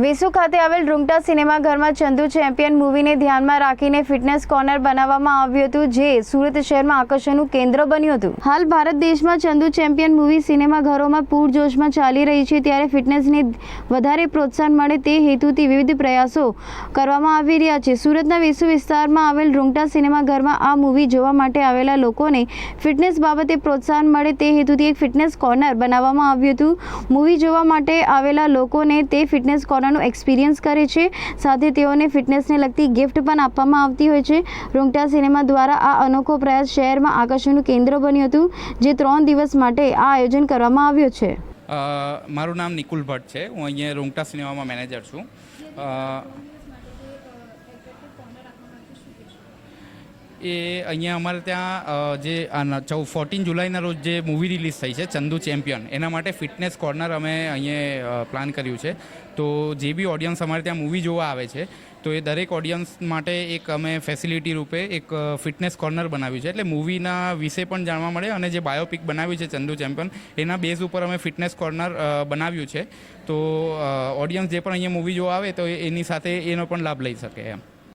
વેસુ ખાતે આવેલ રૂંગટા સિનેમાઘરમાં ચંદુ ચેમ્પિયન મૂવીને ધ્યાનમાં રાખીને ફિટનેસ કોર્નર બનાવવામાં આવ્યું હતું, જે સુરત શહેરમાં આકર્ષણનું કેન્દ્ર બન્યું હતું. હાલ ભારત દેશમાં ચંદુ ચેમ્પિયન મૂવી સિનેમાઘરોમાં પૂરજોશમાં ચાલી રહી છે, ત્યારે ફિટનેસને વધારે પ્રોત્સાહન મળે તે હેતુથી વિવિધ પ્રયાસો કરવામાં આવી રહ્યા છે. સુરતના વેસુ વિસ્તારમાં આવેલ રૂંગટા સિનેમાઘરમાં આ મૂવી જોવા માટે આવેલા લોકોને ફિટનેસ બાબતે પ્રોત્સાહન મળે તે હેતુથી એક ફિટનેસ કોર્નર બનાવવામાં આવ્યું હતું. મૂવી જોવા માટે આવેલા લોકોને તે ફિટનેસ કોર્નરનું એક્સપિરિયન્સ કરે છે. સાથે તેઓને ફિટનેસને લગતી ગિફ્ટ પણ આપવામાં આવતી હોય છે. રૂંગટા સિનેમા દ્વારા આ અનોખો પ્રયાસ શહેરમાં આકર્ષણનું કેન્દ્ર બન્યું હતું, જે ત્રણ દિવસ માટે આ આયોજન કરવામાં આવ્યું છે. મારું નામ નિકુલ ભટ્ટ છે. હું અહીંયા રૂંગટા સિનેમામાં મેનેજર છું. એ અહીંયા અમારે ત્યાં જે ચૌ ફોર્ટીન જુલાઈના રોજ જે મૂવી રિલીઝ થઈ છે, ચંદુ ચેમ્પિયન એના માટે ફિટનેસ કોર્નર અમે અહીંયા પ્લાન કર્યું છે. તો જે બી ઓડિયન્સ અમારે ત્યાં મૂવી જોવા આવે છે, તો એ દરેક ઓડિયન્સ માટે એક અમે ફેસિલિટી રૂપે એક ફિટનેસ કોર્નર બનાવ્યું છે. એટલે મૂવીના વિશે પણ જાણવા મળે અને જે બાયોપિક બનાવ્યું છે ચંદુ ચેમ્પિયન એના બેઝ ઉપર અમે ફિટનેસ કોર્નર બનાવ્યું છે. તો ઓડિયન્સ જે પણ અહીંયા મૂવી જોવા આવે તો એની સાથે એનો પણ લાભ લઈ શકે એમ.